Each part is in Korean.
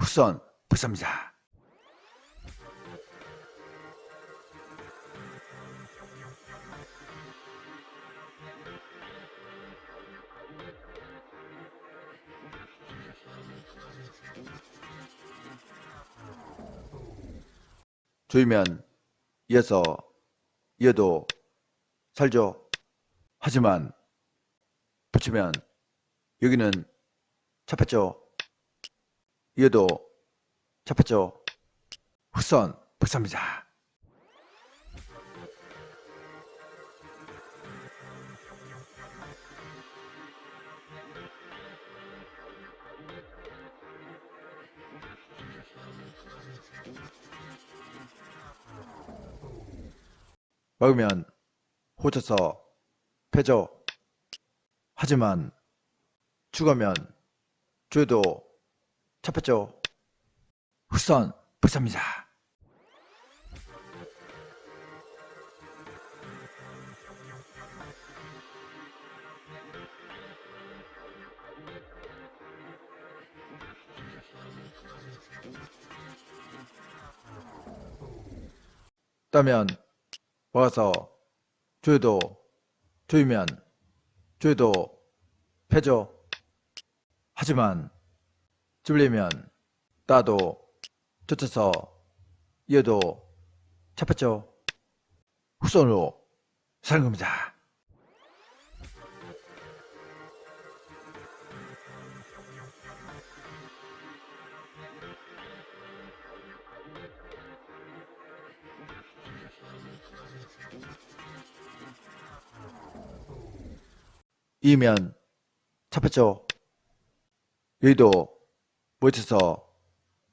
후선 불삽니다. 조이면 이어서 이어도 살죠. 하지만 붙이면 여기는 잡혔죠. 이어도 잡혔죠. 후선 불삽니다. 막으면 호쳐서 패죠. 하지만 죽으면 죄도 잡혔죠. 후선 불삽니다. 따면 와서 조여도 조이면 조여도 패죠. 하지만 찔리면 따도 쫓아서 이어도 잡혔죠. 후손으로 사는 겁니다. 이면 잡혔죠. 여기도 모쳐서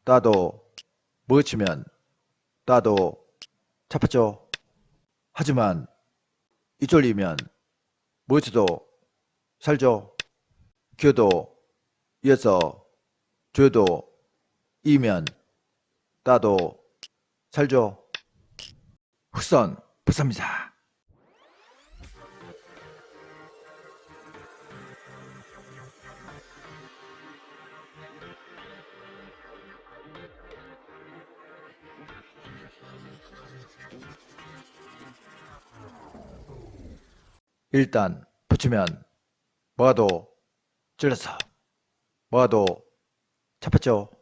따도 모치면 따도 잡혔죠. 하지만 이쫄리면 모쳐도 살죠. 기어도 이어서 조여도 이면 따도 살죠. 후선 불삽니다. 일단 붙이면 뭐가도 찔러서 뭐가도 잡혔죠.